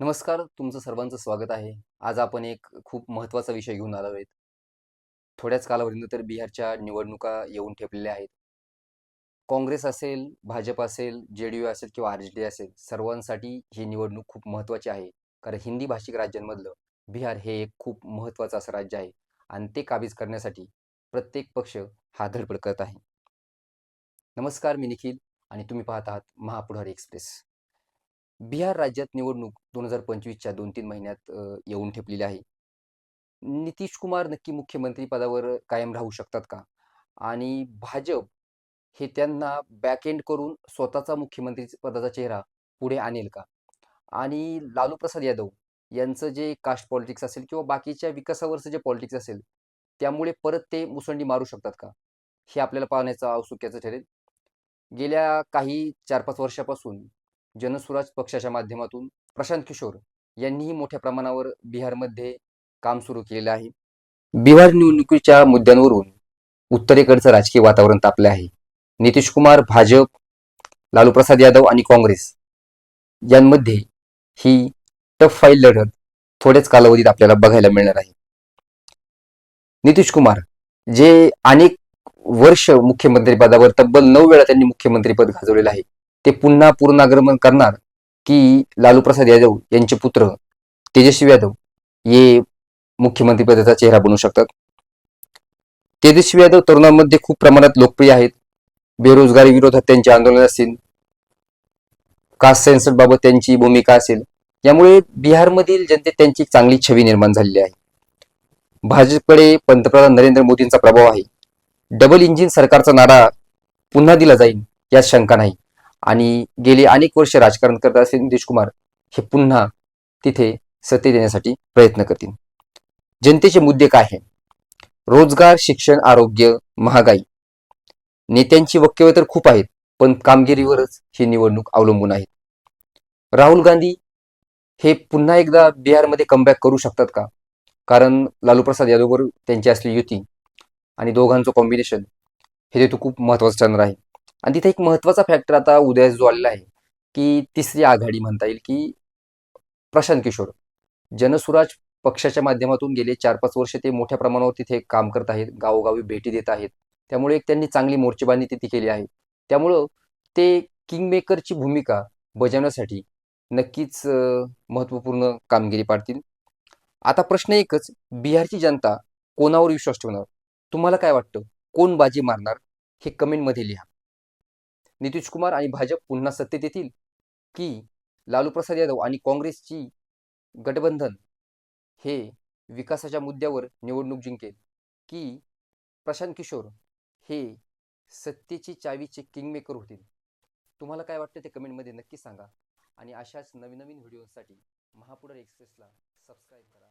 नमस्कार तुमचं सर्वांचं स्वागत आहे. आज आपण एक खूप महत्त्वाचा विषय घेऊन आलो आहेत. थोड्याच कालावधीनंतर बिहारच्या निवडणुका येऊन ठेपलेल्या आहेत. काँग्रेस असेल भाजप असेल जे डी यू असेल किंवा आर जे डी असेल सर्वांसाठी ही निवडणूक खूप महत्त्वाची आहे. कारण हिंदी भाषिक राज्यांमधलं बिहार हे एक खूप महत्त्वाचं असं राज्य आहे. आणि ते काबीज करण्यासाठी प्रत्येक पक्ष हा धडपड करत आहे. नमस्कार मी निखिल आणि तुम्ही पाहत आहात महापुढारी एक्सप्रेस. बिहार राज्यात निवडणूक दोन हजार पंचवीसच्या दोन तीन महिन्यात येऊन ठेपलेली आहे. नितीश कुमार नक्की मुख्यमंत्री पदावर कायम राहू शकतात का? आणि भाजप हे त्यांना बॅकएंड करून स्वतःचा मुख्यमंत्री पदाचा चेहरा पुढे आणेल का? आणि लालू प्रसाद यादव यांचं जे कास्ट पॉलिटिक्स असेल किंवा बाकीच्या विकासावरचं जे पॉलिटिक्स असेल त्यामुळे परत ते मुसंडी मारू शकतात का? हे आपल्याला पाहण्याचं औत्सुक्याचं ठरेल. गेल्या काही चार पाच वर्षापासून जनसुराज पक्षाच्या माध्यमातून प्रशांत किशोर यांनीही मोठ्या प्रमाणावर बिहारमध्ये काम सुरू केलेलं आहे. बिहार निवडणुकीच्या मुद्द्यांवरून उत्तरेकडचं राजकीय वातावरण तापले आहे. नितीश कुमार भाजप लालू प्रसाद यादव आणि काँग्रेस यांमध्ये ही टफ फाईल लढत थोड्याच कालावधीत आपल्याला बघायला मिळणार आहे. नितीश कुमार जे अनेक वर्ष मुख्यमंत्री पदावर तब्बल नऊ वेळा त्यांनी मुख्यमंत्रीपद गाजवलेलं आहे. ते पुन्हा पूर्णागमन करणार की लालू प्रसाद यादव यांचे पुत्र तेजस्वी यादव हे मुख्यमंत्रीपदाचा चेहरा बनू शकतात. तेजस्वी यादव तरुणांमध्ये खूप प्रमाणात लोकप्रिय आहेत. बेरोजगारी विरोधात त्यांचे आंदोलन असतील. कास्ट सेन्सर बाबत त्यांची भूमिका असेल. यामुळे बिहारमधील जनतेत त्यांची चांगली छवी निर्माण झालेली आहे. भाजपकडे पंतप्रधान नरेंद्र मोदींचा प्रभाव आहे. डबल इंजिन सरकारचा नारा पुन्हा दिला जाईल यात शंका नाही. आणि गेली अनेक वर्ष राजकारण करत असलेले नितीश कुमार हे पुन्हा तिथे सत्ते देण्यासाठी प्रयत्न करतील. जनतेचे मुद्दे काय आहे रोजगार शिक्षण आरोग्य महागाई. नेत्यांची वक्तव्य तर खूप आहेत पण कामगिरीवरच ही निवडणूक अवलंबून आहेत राहुल गांधी हे पुन्हा एकदा बिहारमध्ये कमबॅक करू शकतात का? कारण लालू प्रसाद यादववर त्यांची असली युती आणि दोघांचं कॉम्बिनेशन हे तिथं खूप महत्त्वाचं ठरणार आहे. आणि तिथे एक महत्त्वाचा फॅक्टर आता उदयास जो आलेला आहे की तिसरी आघाडी म्हणता येईल की प्रशांत किशोर. जनसुराज पक्षाच्या माध्यमातून गेले चार पाच वर्ष ते मोठ्या प्रमाणावर तिथे काम करत आहेत गावोगावी भेटी देत आहेत. त्यामुळे एक त्यांनी चांगली मोर्चेबांधणी तिथे केली आहे. त्यामुळं ते किंगमेकरची भूमिका बजावण्यासाठी नक्कीच महत्त्वपूर्ण कामगिरी पाडतील. आता प्रश्न एकच बिहारची जनता कोणावर विश्वास ठेवणार? तुम्हाला काय वाटतं? कोण बाजी मारणार? हे कमेंटमध्ये लिहा. नितीश कुमार आणि भाजप पुन्हा सत्तेत येतील? की लालू प्रसाद यादव आणि काँग्रेसची गठबंधन हे विकासाच्या मुद्द्यावर निवडणूक जिंकेल? की प्रशांत किशोर हे सत्तेची चावीचे किंगमेकर होतील? तुम्हाला काय वाटतं ते कमेंटमध्ये नक्की सांगा. आणि अशाच नवीन नवीन व्हिडिओसाठी महापुडर एक्सप्रेसला सबस्क्राईब करा.